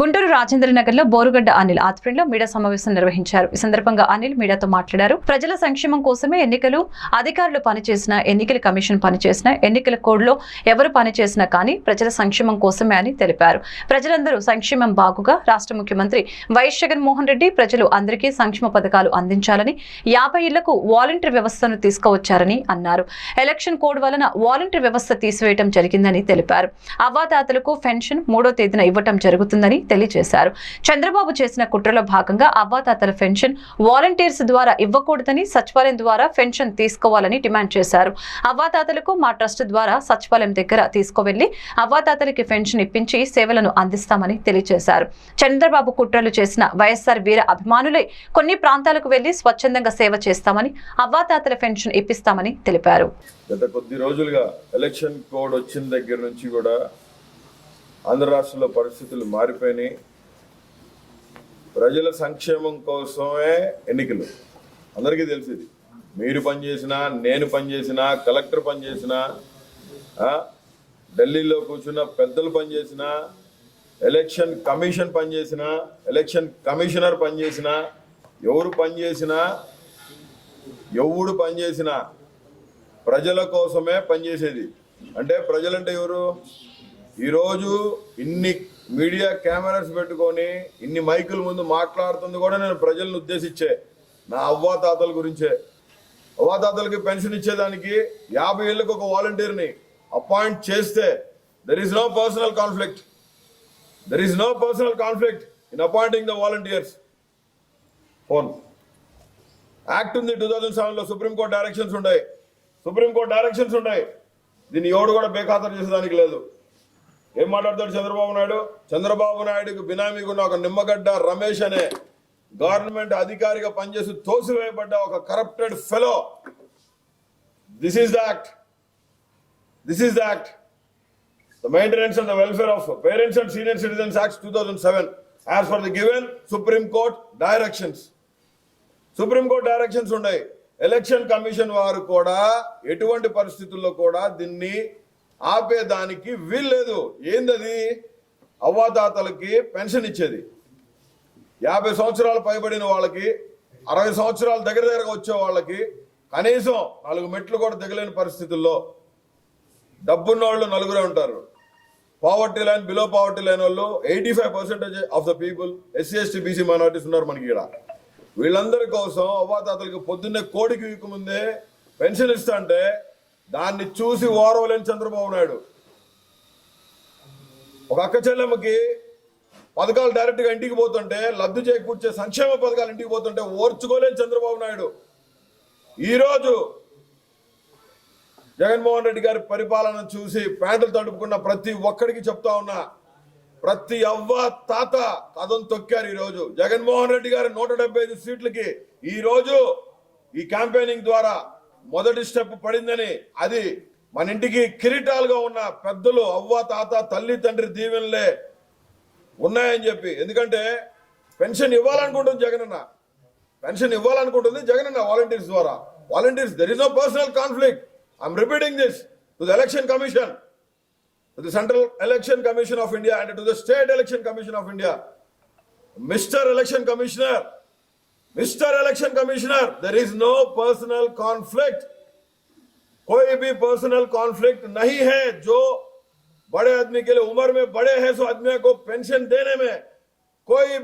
గుంటూరు రాజేంద్ర నగర్లో బోరుగడ్డ అనిల్ ఆధ్వర్యంలో మీడియా సమావేశం నిర్వహించారు. ఈ సందర్భంగా అనిల్ మీడియాతో మాట్లాడారు. ప్రజల సంక్షేమం కోసమే ఎన్నికలు అధికారులు పనిచేసిన ఎన్నికల కమిషన్ పనిచేసిన ఎన్నికల కోడ్లో ఎవరు పనిచేసినా కానీ ప్రజల సంక్షేమం కోసమే అని తెలిపారు. ప్రజలందరూ సంక్షేమం బాగుగా రాష్ట్ర ముఖ్యమంత్రి వైఎస్ జగన్మోహన్ రెడ్డి ప్రజలు అందరికీ సంక్షేమ పథకాలు అందించాలని యాభై ఇళ్ళకు వాలంటీర్ వ్యవస్థను తీసుకువచ్చారని అన్నారు. ఎలక్షన్ కోడ్ వలన వాలంటీర్ వ్యవస్థ తీసివేయడం జరిగిందని తెలిపారు. అవ్వాతాతలకు పెన్షన్ మూడో తేదీన ఇవ్వటం జరుగుతుందని తెలియజేశారు. చంద్రబాబు చేసిన కుట్రలో భాగంగా అవ్వాతాతల పెన్షన్ వాలంటీర్స్ ద్వారా ఇవ్వకూడదని సచివాలయం ద్వారా పెన్షన్ తీసుకోవాలని డిమాండ్ చేశారు. అవ్వాతాతలకు మా ట్రస్ట్ ద్వారా సచివాలయం దగ్గర తీసుకువెళ్ళి అవ్వాతాతలకి పెన్షన్ ఇప్పించి సేవలను అందిస్తామని తెలియజేశారు. చంద్రబాబు కుట్రలు చేసిన వైఎస్ఆర్ వీర అభిమానులై కొన్ని ప్రాంతాలకు వెళ్ళి స్వచ్ఛందంగా సేవ చేస్తామని అవ్వాతాతల పెన్షన్ ఇప్పిస్తామని తెలిపారు. గత కొద్ది రోజులుగా ఎలక్షన్ కోడ్ వచ్చిన దగ్గర నుంచి కూడా ఆంధ్ర రాష్ట్రంలో పరిస్థితులు మారిపోయినాయి. ప్రజల సంక్షేమం కోసమే ఎన్నికలు. అందరికీ తెలిసింది. మీరు పనిచేసినా నేను పనిచేసినా కలెక్టర్ పనిచేసినా ఢిల్లీలో కూర్చున్న పెద్దలు పనిచేసినా ఎలక్షన్ కమిషన్ పనిచేసినా ఎలక్షన్ కమిషనర్ పనిచేసినా ఎవరు పనిచేసినా ఎవడు పనిచేసినా ప్రజల కోసమే పనిచేసేది అంటే ప్రజలంటే ఎవరు? ఈరోజు ఇన్ని మీడియా కెమెరాస్ పెట్టుకొని ఇన్ని మైకుల ముందు మాట్లాడుతుంది కూడా నేను ప్రజలను ఉద్దేశించే నా అవ్వాతాతల గురించే. అవ్వాతాతలకి పెన్షన్ ఇచ్చేదానికి యాభై ఏళ్ళకి ఒక వాలంటీర్ని అపాయింట్ చేస్తే there is no personal conflict there is no personal conflict in appointing the volunteers phone act ఉంది టూ థౌజండ్ సెవెన్లో సుప్రీంకోర్టు డైరెక్షన్స్ ఉన్నాయి. సుప్రీంకోర్టు డైరెక్షన్స్ ఉన్నాయి. దీన్ని ఎవడు కూడా బేఖాతరు చేసేదానికి లేదు. ఏం మాట్లాడతాడు చంద్రబాబు నాయుడు? చంద్రబాబు నాయుడుకి బినామీగా ఉన్న ఒక నిమ్మగడ్డ రమేష్ అనే గవర్నమెంట్ అధికారిగా పనిచేసి తోసివేయబడ్డ ఒక corrupted fellow this is the act this is the act the maintenance and the welfare of parents and senior citizens act two thousand seven as for the given supreme court directions Supreme Court directions ఉన్నాయి. Election commission వారు కూడా ఎటువంటి పరిస్థితుల్లో కూడా దీన్ని ఆపేదానికి వీల్లేదు. ఏందది? అవ్వాతాతలకి pension ఇచ్చేది. యాభై సంవత్సరాలు పైబడిన వాళ్ళకి అరవై సంవత్సరాల దగ్గర దగ్గరగా వచ్చే వాళ్ళకి కనీసం నాలుగు మెట్లు కూడా దిగలేని పరిస్థితుల్లో డబ్బున్న వాళ్ళు నలుగురే ఉంటారు. Poverty line below poverty line వాళ్ళు eighty five percentage of the people SC ST BC minorities ఉన్నారు మనకి ఇక్కడ వీళ్ళందరి కోసం అవ్వాతాతలకి పొద్దున్నే కోడికి వీకు ముందే పెన్షన్ ఇస్తా అంటే దాన్ని చూసి ఓరవలేని చంద్రబాబు నాయుడు. ఒక అక్క చెల్లెమ్మకి పథకాలు డైరెక్ట్గా ఇంటికి పోతుంటే లబ్ధి చేకూర్చే సంక్షేమ పథకాలు ఇంటికి పోతుంటే ఓర్చుకోలేని చంద్రబాబు నాయుడు. ఈరోజు జగన్మోహన్ రెడ్డి గారి పరిపాలన చూసి ప్యాంటులు తడుపుకున్న ప్రతి ఒక్కడికి చెప్తా ఉన్నా ప్రతి అవ్వ తాత కథం తొక్కారు ఈరోజు. జగన్మోహన్ రెడ్డి గారి నూట డెబ్బై ఐదు సీట్లకి ఈరోజు ఈ క్యాంపెయినింగ్ ద్వారా మొదటి స్టెప్ పడిందని అది మన ఇంటికి కిరీటాలుగా ఉన్న పెద్దలు అవ్వ తాత తల్లి తండ్రి దీవెనలే ఉన్నాయని చెప్పి. ఎందుకంటే పెన్షన్ ఇవ్వాలనుకుంటుంది జగనన్న. పెన్షన్ ఇవ్వాలనుకుంటుంది జగనన్న వాలంటీర్స్ ద్వారా. Volunteers there is no personal conflict I'm repeating this to the election commission to central election commission of India and and to state election commission of India mister election commissioner Mr. Election commissioner there is no personal conflict कोई भी personal conflict नहीं है जो बड़े आदमी के लिए, उम्र में बड़े हैं, सो आदमी को पेंशन देने में कोई भी